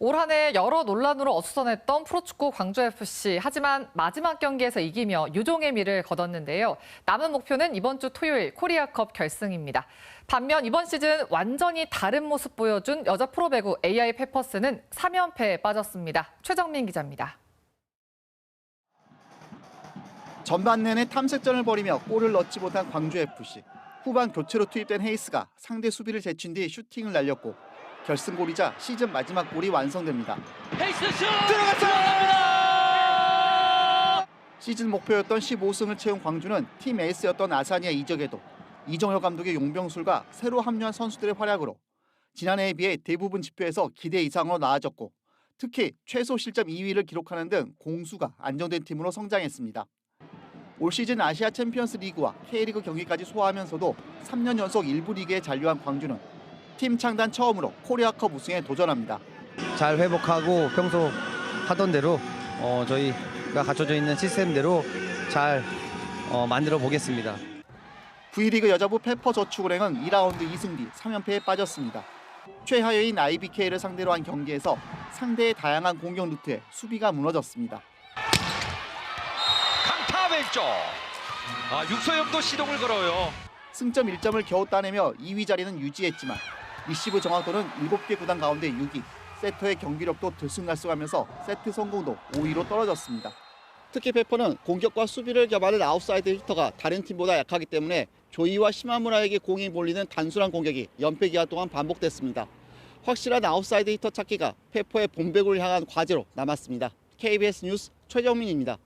올 한 해 여러 논란으로 어수선했던 프로축구 광주FC. 하지만 마지막 경기에서 이기며 유종의 미를 거뒀는데요. 남은 목표는 이번 주 토요일 코리아컵 결승입니다. 반면 이번 시즌 완전히 다른 모습 보여준 여자 프로배구 AI 페퍼스는 3연패에 빠졌습니다. 최정민 기자입니다. 전반 내내 탐색전을 벌이며 골을 넣지 못한 광주FC. 후반 교체로 투입된 헤이스가 상대 수비를 제친 뒤 슈팅을 날렸고 결승골이자 시즌 마지막 골이 완성됩니다. 들어갔어요! 시즌 목표였던 15승을 채운 광주는 팀 에이스였던 아사니아 이적에도 이정효 감독의 용병술과 새로 합류한 선수들의 활약으로 지난해에 비해 대부분 지표에서 기대 이상으로 나아졌고 특히 최소 실점 2위를 기록하는 등 공수가 안정된 팀으로 성장했습니다. 올 시즌 아시아 챔피언스 리그와 K리그 경기까지 소화하면서도 3년 연속 1부 리그에 잔류한 광주는 팀 창단 처음으로 코리아컵 우승에 도전합니다. 잘 회복하고 평소 하던 대로 어, 저희가 갖춰져 있는 시스템대로 잘 어, 만들어 보겠습니다. V리그 여자부 페퍼 저축은행은 2라운드 2승 뒤 3연패에 빠졌습니다. 최하위인 IBK를 상대로 한 경기에서 상대의 다양한 공격 루트에 수비가 무너졌습니다. 강타 왼쪽. 아, 육소영도 시동을 걸어요. 승점 1점을 겨우 따내며 2위 자리는 유지했지만 리시브 정확도는 7개 구단 가운데 6위, 세터의 경기력도 들쑥날쑥하면서 세트 성공도 5위로 떨어졌습니다. 특히 페퍼는 공격과 수비를 겸하는 아웃사이드 히터가 다른 팀보다 약하기 때문에 조이와 시마무라에게 공이 몰리는 단순한 공격이 연패 기간 동안 반복됐습니다. 확실한 아웃사이드 히터 찾기가 페퍼의 본배구를 향한 과제로 남았습니다. KBS 뉴스 최정민입니다.